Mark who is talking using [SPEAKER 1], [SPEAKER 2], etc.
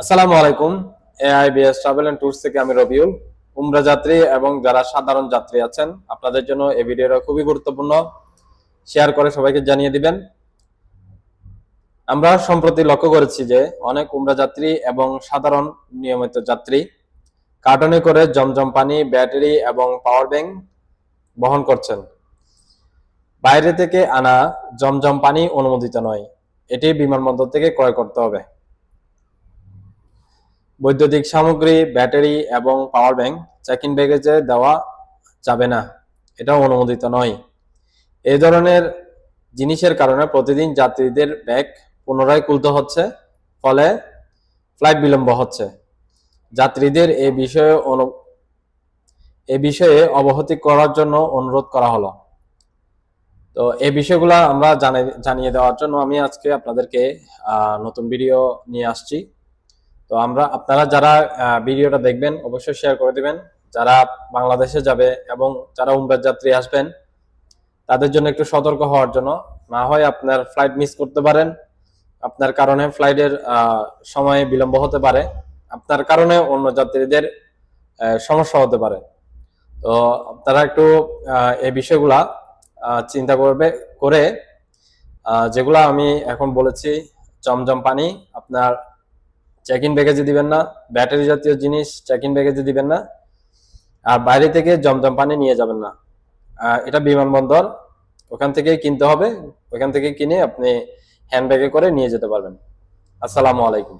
[SPEAKER 1] আসসালামু আলাইকুম এআইবিএস travel and tours থেকে আমি রবিউল। উমরা যাত্রী এবং যারা সাধারণ যাত্রী আছেন, আপনাদের জন্য এই ভিডিওটা খুবই গুরুত্বপূর্ণ। শেয়ার করে সবাইকে জানিয়ে দিবেন। আমরা সম্প্রতি লক্ষ্য করেছি যে অনেক উমরা যাত্রী এবং সাধারণ নিয়মিত যাত্রী কার্টনে করে জমজম পানি, ব্যাটারি এবং পাওয়ার ব্যাংক বহন করছেন। বাইরে থেকে আনা জমজম পানি অনুমোদিত নয়। এটি বিমানবন্দর থেকে ক্রয় করতে হবে। বৈদ্যুতিক সামগ্রী, ব্যাটারি এবং পাওয়ার ব্যাংক চেক ইন ব্যাগেজে দেওয়া যাবে না। এটা অনুমোদিত নয়। এই ধরনের জিনিসের কারণে প্রতিদিন যাত্রীদের ব্যাগ পুনরায় খুলতে হচ্ছে, ফলে ফ্লাইট বিলম্ব হচ্ছে। যাত্রীদের এ বিষয়ে এ বিষয়ে অবহতি করার জন্য অনুরোধ করা হলো। তো এই বিষয়গুলো আমরা জানিয়ে দেওয়ার জন্য আমি আজকে আপনাদেরকে নতুন ভিডিও নিয়ে আসছি। তো আমরা আপনারা যারা ভিডিওটা দেখবেন অবশ্যই শেয়ার করে দিবেন। যারা বাংলাদেশে যাবে এবং যারা উমরার যাত্রী আসবেন, তাদের জন্য একটু সতর্ক হওয়ার জন্য। না হয় আপনার ফ্লাইট মিস করতে পারেন। আপনার কারণে ফ্লাইটের সময় বিলম্ব হতে পারে। আপনার কারণে অন্য যাত্রীদের সমস্যা হতে পারে। তো আপনারা একটু এই বিষয়গুলা চিন্তা করবে, করে যেগুলা আমি এখন বলেছি জমজম পানি, আপনার চেক ইন ব্যাগেজে দিবেন না ব্যাটারি জাতীয় জিনিস চেক ইন ব্যাগেজে দিবেন না, আর বাইরে থেকে জমজম পানি নিয়ে যাবেন না। এটা বিমানবন্দর, ওখান থেকে কিনতে হবে, ওখান থেকে কিনে আপনি হ্যান্ড ব্যাগে করে নিয়ে যেতে পারবেন। আসসালামু আলাইকুম।